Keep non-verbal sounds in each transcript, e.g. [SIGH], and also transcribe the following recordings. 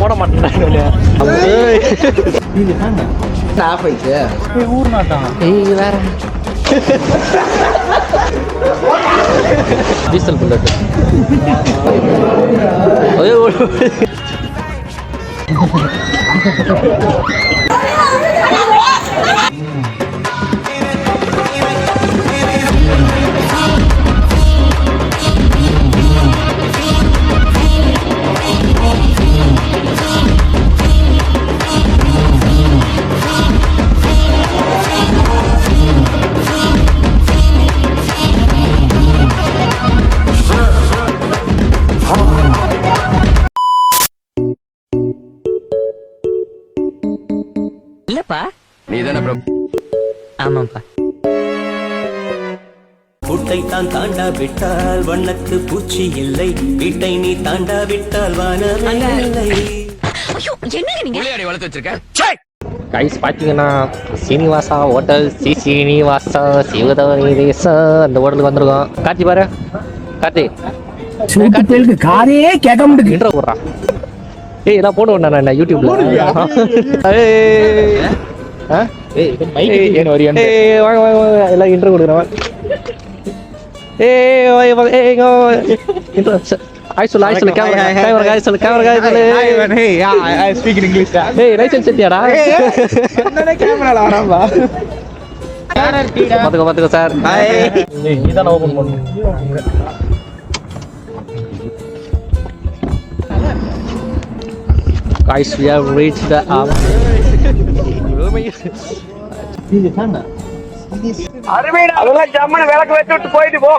போட மாட்டேன் ஆஃப் ஆயிடுச்சு ஏய் வேற டீசல் புல்லட் ஐயோ [LAUGHS] [LAUGHS] இல்லப்பா. நீ தானே ஆமாப்பா புட்டை தான் தாண்டா விட்டால் வண்ணத்து பூச்சி இல்லை. வீட்டை நீ தாண்டா விட்டால் புள்ளையாடி வளர்த்து வச்சிருக்க. கைஸ் பார்த்தீங்கன்னா சீனிவாசா ஹோட்டல் சி சீனிவாசா சிவதவனி தேசா அந்த ஹோட்டலுக்கு வந்திருக்கோம். கார்த்தி பாரு. கார்த்தி. காரே கேட்க போடுறா ஏய் இதெல்லாம் போட வேண்டாம் நான் யூடியூப்ல ஏய்? ஏய், ஏய், வாங்க வாங்க வாங்க. எல்லாம் இன்ட்ரோ கொடுக்குறேன் ஏய் வாங்க ஏய் இங்க இன்ட்ரோ ஆய் சொல்லு ஆய் சொல்லு. கேமரா கேமரா காய் சொல்லு. கேமரா காய் சொல்லு. ஏய் லைசென்ஸ் செட்டியாடா? பாத்துக்கோ பாத்துக்கோ சார் இதான் ஓபன் பண்ணு. Guys, we have reached the hour. அதெல்லாம் ஜம்மனு விளக்கு வச்சு விட்டு போயிட்டு போ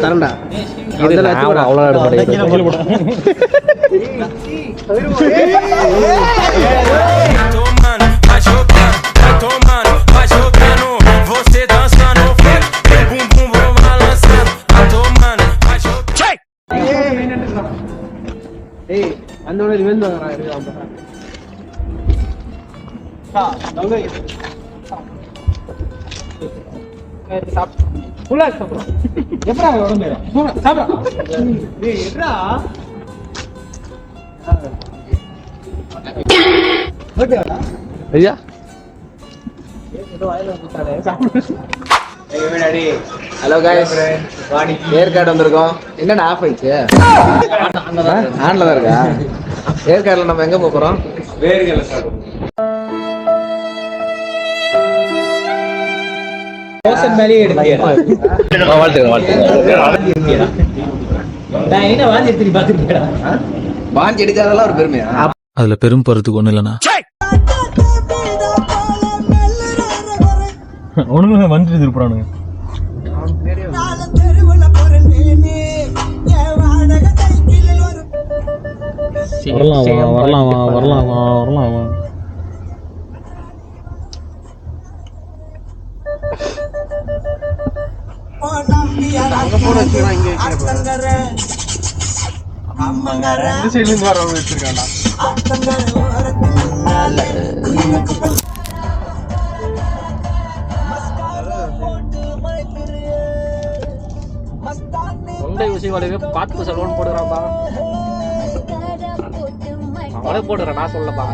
தரண்டா இது நான் அவ்வளோ tomando, vai jogando. ஐயா. ஏற்காடு வந்திருக்கோம். என்னடா ஆஃப் ஆயிடுச்சு? ஆன்ல தான் இருக்கா? ஏற்காடுல நம்ம எங்க போப் போறோம் வாழ்த்துக்கிறேன் வாழ்த்துக்கிறேன் வாஞ்சி அடிச்சாதெல்லாம் ஒரு பெருமையா? அதுல பெரும் போறதுக்கு ஒண்ணு இல்லைண்ணா. ஒண்ணுங்க வந்துட்டு திருப்புறானுங்க. வரலாமா. வரலாமா வரலாமா வரலாமா. தொண்டை ஊசி வளைவே பார்த்து செலவுன்னு போடுறான்ப்பா அவளே போடுறேன் நான் சொல்லப்பா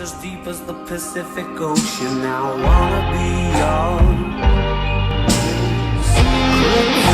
as deep as the Pacific Ocean. I wanna be young. Chris.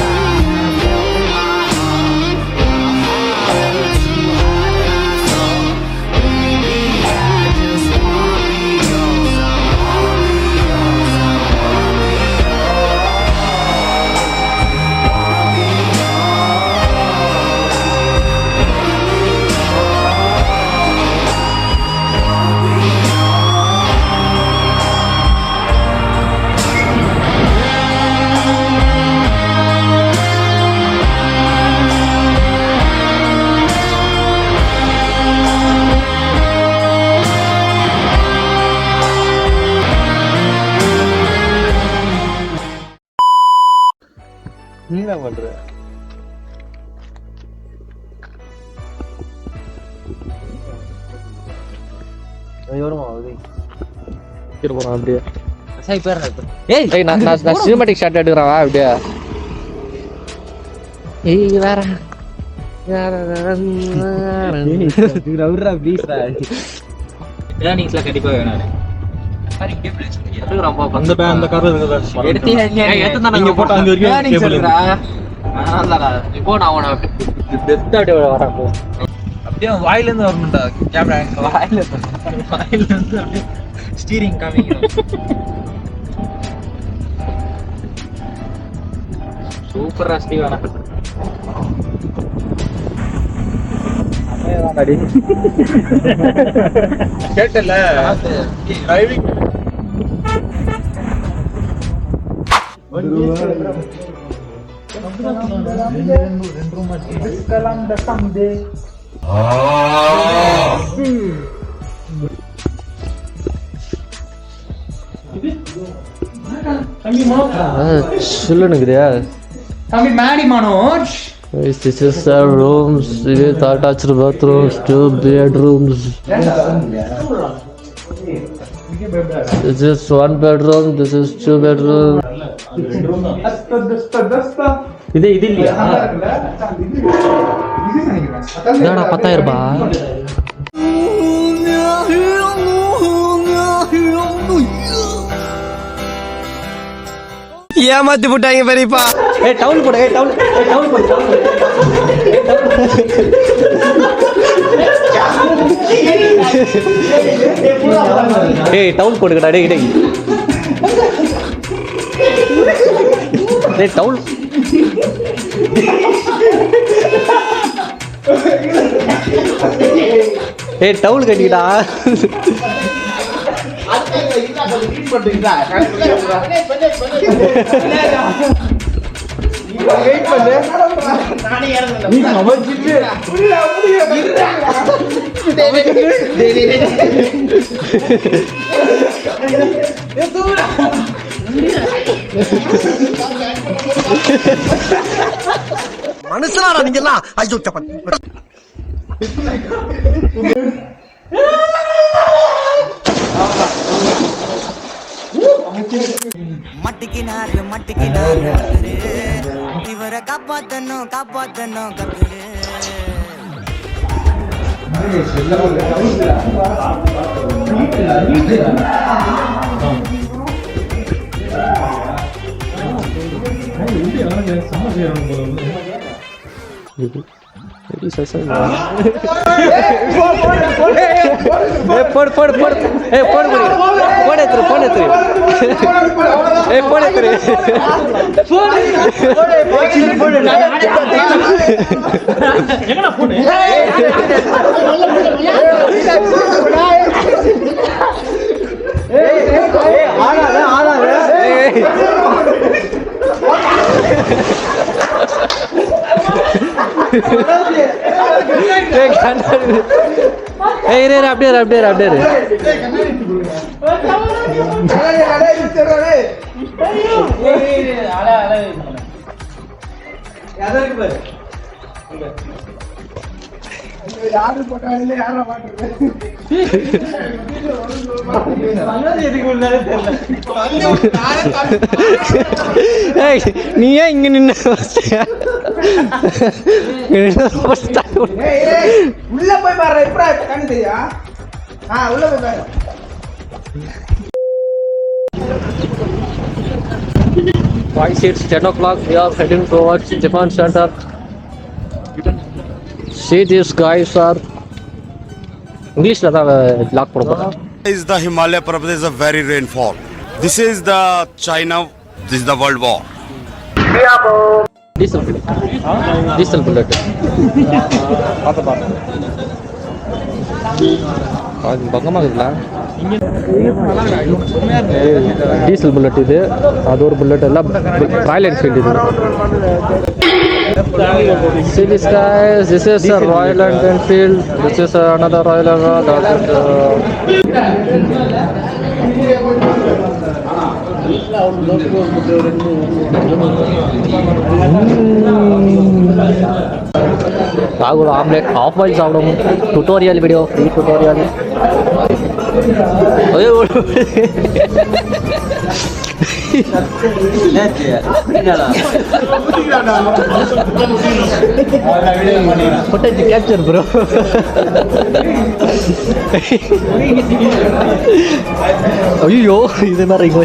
Yours. போறான் அப்படியே. சரி பேர் ஏய் ஏய் நான் நான் சினிமாட்டிக் ஷாட் எடுக்கிறேன் வா அப்படியே. ஏய் வேற கண்டிப்பா வேணும் அந்த பே அந்த கார் அப்படியே வாயில இருந்து வரணும்டா கேமரா வாயில இருந்து வாயில இருந்து அப்படியே steering kami gitu. super asli anak ಮಾಡಿ ಕೇಟಲ್ಲ ಡ್ರೈವಿಂಗ್ lah. Driving. Oh, சொல்லுனுக்குறியா தம்பி Maddy Manoj This is the rooms with attached bathrooms, two bedrooms. This is one bedroom, this is two bedroom. இது இது இல்லையா என்னடா பத்தாயிரம் ரூபாய் ஏமாத்தி போட்டாங்க பெரியப்பா. ஏ டவுன் போடு ஏ டவுன் ஏ டவுன் போடு டவுன் போடு. ஏய் டவுன் போடுக்கடா டேய் டேய். டேய் டவுன். ஏய் டவுல் கட்டிக்கிடா. மனுஷனாடா நீங்க எல்லாம் ஐயோ மட்டிக்கினாரு மட்டிக்கினாரு இவரை காப்பாத்தணும் காப்பாத்தணும் கத்துரு. ஏய் போடு போடு போடு ஏய் போடு போடு போடு எடுத்துரு போடு எடுத்துரு ஏய் போடு எடுத்துரு ஏய் கண்டாரு ஏய் இரு இரு அப்படியே இரு, அப்படியே இரு, அப்படியே இரு. ஏய் நீ ஏன் இங்க நின்னு உள்ள போய் பாரு எப்படா கண்ணு தெரியா ஆ உள்ள போய் பாரு Twice it's 10 o'clock. We are heading towards Japan Center. See these guys are இங்கிலீஷ்ல தான் லாக் பண்ண போறேன் is the Himalaya Parvat is a very rainfall. This is the China, this is the world war. Diesel diesel bullet பார்த்து பார்த்து அது பக்கமாக இருக்குல்ல diesel bullet இது அது ஒரு புல்லட் எல்லாம் ராயல் என்ஃபீல்டு இது See this guys, this is a Royal Enfield, this is another Royal Enfield, that is uh, ராகுல் ஆம்லெட் ஆஃப் பாயில் சாப்பிடும் tutorial video free footage capture bro ஐயோ இது என்ன இங்க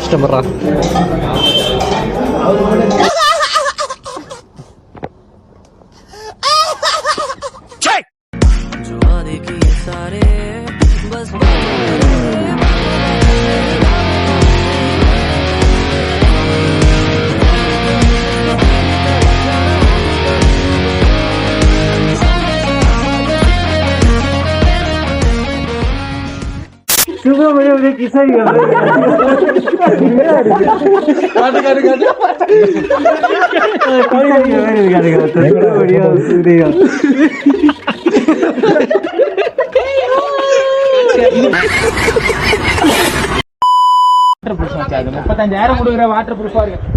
மறான் முப்பத்தஞ்சாயிரம் கொடுக்குற வாட்டர் ப்ரூஃபா இருக்கு.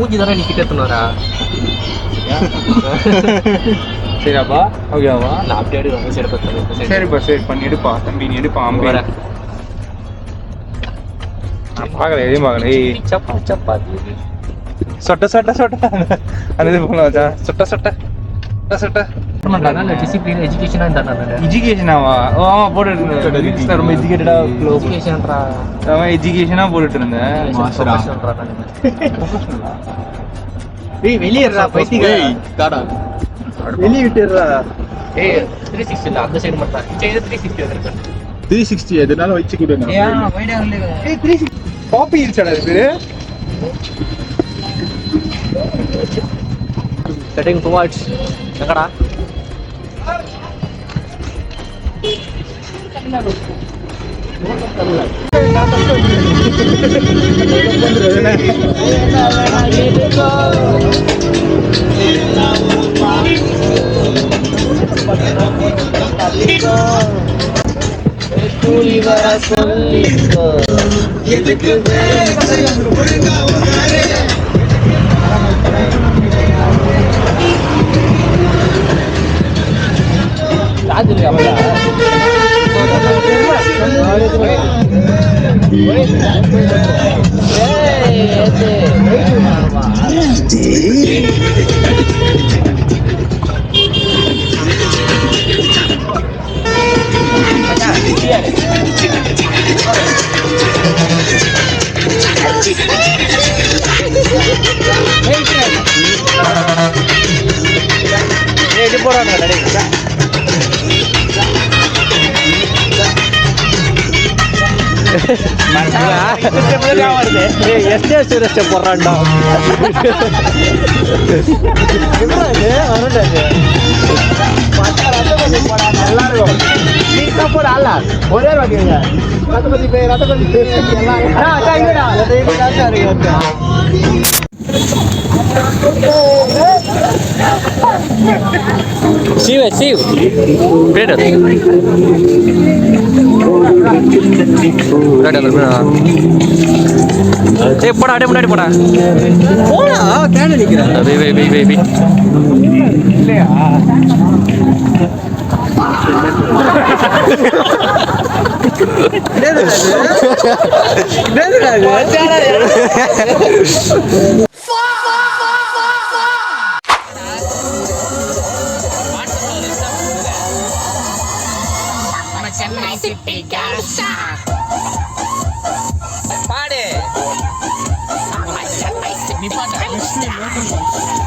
மூஞ்சி தானே நீ கிட்ட எத்தனாரா சரியாப்பா ஓகேவா நான் அப்படியே சரி பத்து சரிப்பா சரி பண்ணி எடுப்பா. தம்பி நீ எடுப்பா அம்பி. பார்க்கல எதையும் பார்க்கல. ஏய் சப்பா சப்பாத்தி சொட்ட சொட்ட சொட்ட. அந்த இது போகலாம் வச்சா சொட்ட சொட்ட. சொட்ட சொட்ட நல்ல டிசிப்ளின் எஜுகேஷனா இருந்தா எஜுகேஷனாவா ஓ ஆமா போட்டுட்டு இருந்தேன். ரீல்ஸ்ல ரொம்ப எஜுகேட்டடா எஜுகேஷன்ரா அவன் போட்டுட்டு இருந்தேன். டேய் வெளியேறா பைத்தியம் காடா வெளிய விட்டுறா ஏய் 360 இல்ல அந்த சைடு மட்டும் சைடு 360 வந்திருக்கு 360 எதனால வச்சு கொடுங்க ஏய் 360 காப்பி இருச்சடா இது பேரு? செட்டிங் டுவார்ட்ஸ் எங்கடா? எதுக்கு Hey, hey, hey, hey, எஸ்டே சுரேஷ் போடுறான்டா ஒரே வாட்டிங்க ரத்தபதி பே ரத்தபதி பே சிவ சிவ் பிரேடர் ஏய் போடா அப்படியே முன்னாடி போடா. போடா கேன நிக்கிறேன். வெய் வெய் வெய் வெய் வெய்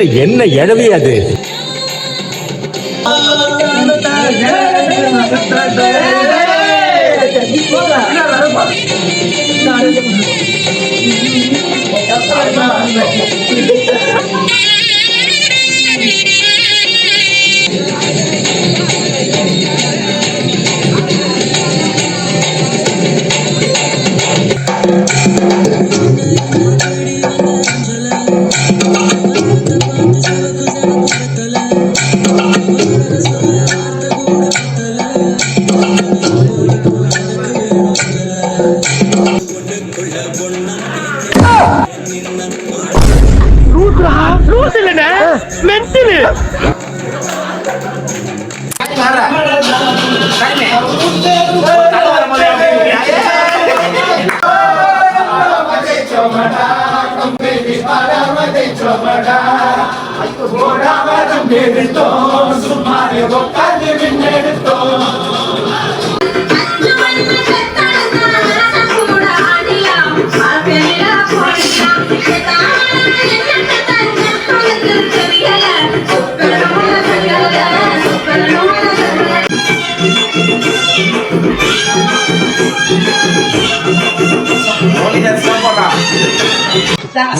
என்ன என்ன எழவி அது.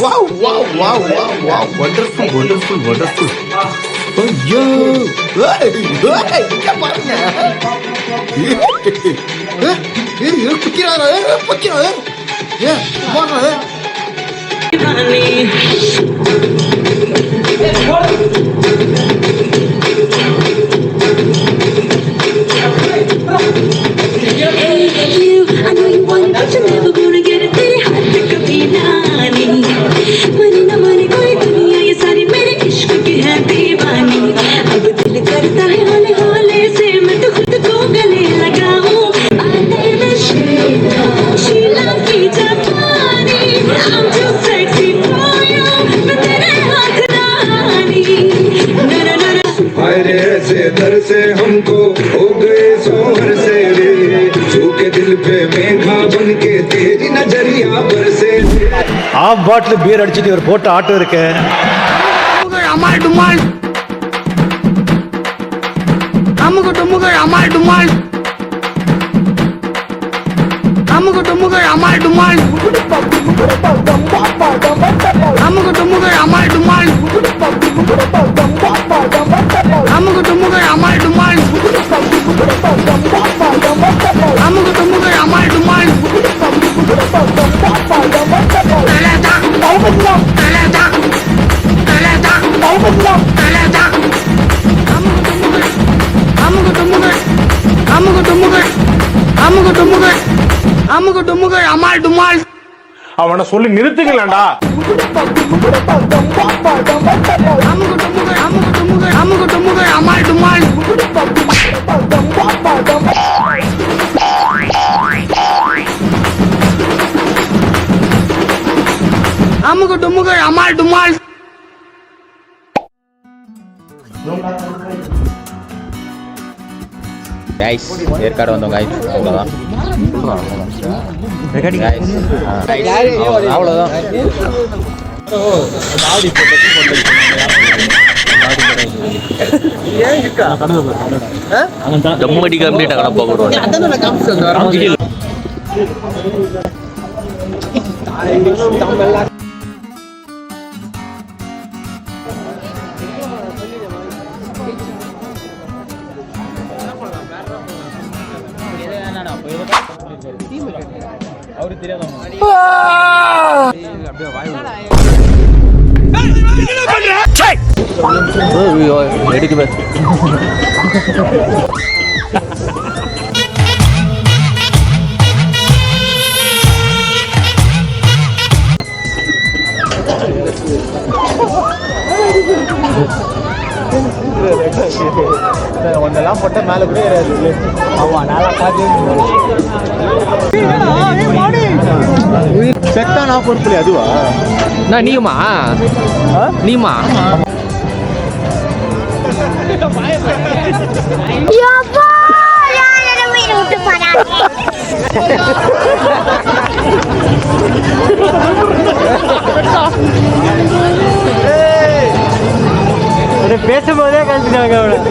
Wow wow wow wow wow wonderful wonderful wonderful ஐயோ ஏய், இங்க பாருங்க ஏய், குத்திராரா, ஏய், குத்திராரா, ஏய், போடுறா, ஏய். I பாட்டில் பீர் அடிச்சுட்டு ஒரு போட்ட ஆட்டோ இருக்கு. அமால் டுமால். அமுகு டுமுகள் அமால் டுமால். அவனை சொல்லி நிறுத்துங்களேன்டா அமுகு டுமுகள் அமுகு டுமுகள் அமுகு டுமுகள் கைஸ் ஏற்காடு வந்தோம் கைஸ் அவ்வளோதான் அவ்வளோதான் ஜம்மடி கம்ப்ளீட் அங்கே போகிறோம் எடுக்குமே ஒன்னெல்லாம் போட்ட மேல கூட ஏறாது ஆமா நல்லா பார்த்து செத்தா நான் பொறுப்புல அதுவா நான் நீயுமா? நீமா பேசும்போதே போறாங்க பேசும்போதே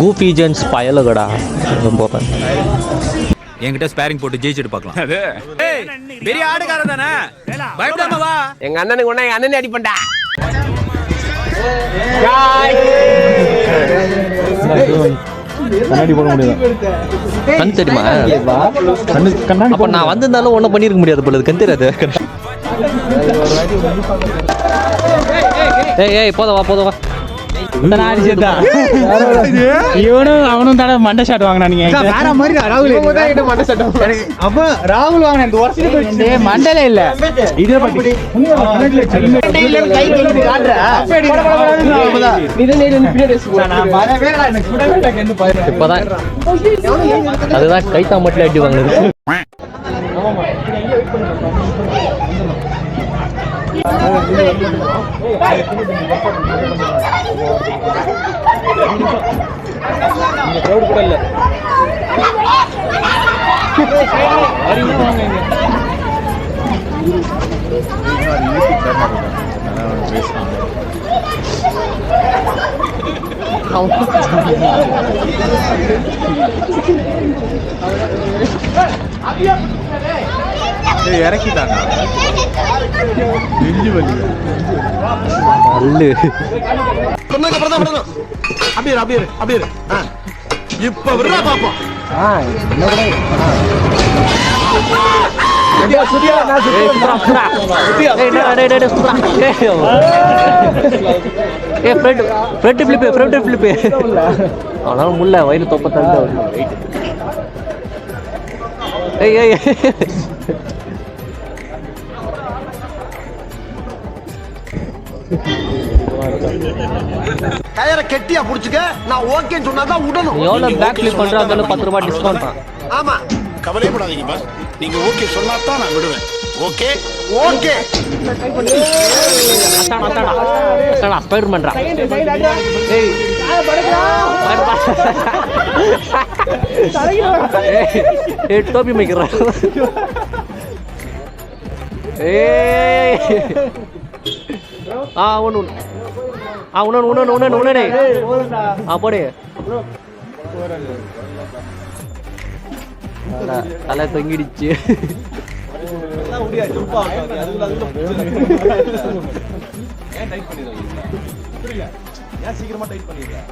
கூஃபி ஜென்ஸ் பயலுகடா. போகிறேன் என்கிட்ட ஸ்பேரிங் போட்டு ஜெயிச்சுட்டு பார்க்கலாம். பெரிய ஆடுகாரன் தானே? பயப்படாம வா. எங்க அண்ணனுக்கு ஒண்ணா எங்க அண்ணனே அடிப்பண்டா கண்ணாடி போட முடியாது கண் தெரியுமா? கண்ணு கண்ணாடி அப்போ நான் வந்திருந்தாலும் ஒன்றும் பண்ணியிருக்க முடியாது போல கண் தெரியாது. ஏய் ஏய் போத வா போத வா. இவனும் அவனும் தானே மண்டை ஷாட் வாங்கினானுங்க வேற மாதிரி ராகுல்? மண்டை ஷாட் அப்ப ராகுல் வாங்கின இந்த வருஷத்துக்கு மண்டல இல்ல. இதே இப்போதான். அதுதான் கைத்தா மட்டும் அடி நல்லு இந்த அப்புறம் கூட விடணும் அப்படியே ஆ. இப்ப விடுறா பாப்போம் ஏ friend friend flip friend flip அவனால முள்ள வயிறு தொப்ப தள்ளி ஏய் ஏய். கயரை கெட்டியா புடிச்சுக்க? நான் ஓகேன்னு சொன்னாதான் விடணும் நீ எவ்வளோ பேக் ஃபிளிப் பண்ணுறா இருந்தாலும் பத்து ரூபாய் டிஸ்கவுண்ட் தான் ஆமா. கவலைப்படாதீங்க பாஸ் நீங்க ஓகே சொன்னா தான் நான் விடுவேன். ஓகே? ஓகே. ஸ்பைடர் பண்றா ஏய், ஏய் டோபி மேய்க்கிறா. ஏய். ஆ ஒன்று ஒன்று ஆ ஒன்று ஒன்று ஒன்று ஒன்று ஆ போடு. தலை தொங்கிடுச்சு. சீக்கிரமா டைட் பண்ணிடுறேன்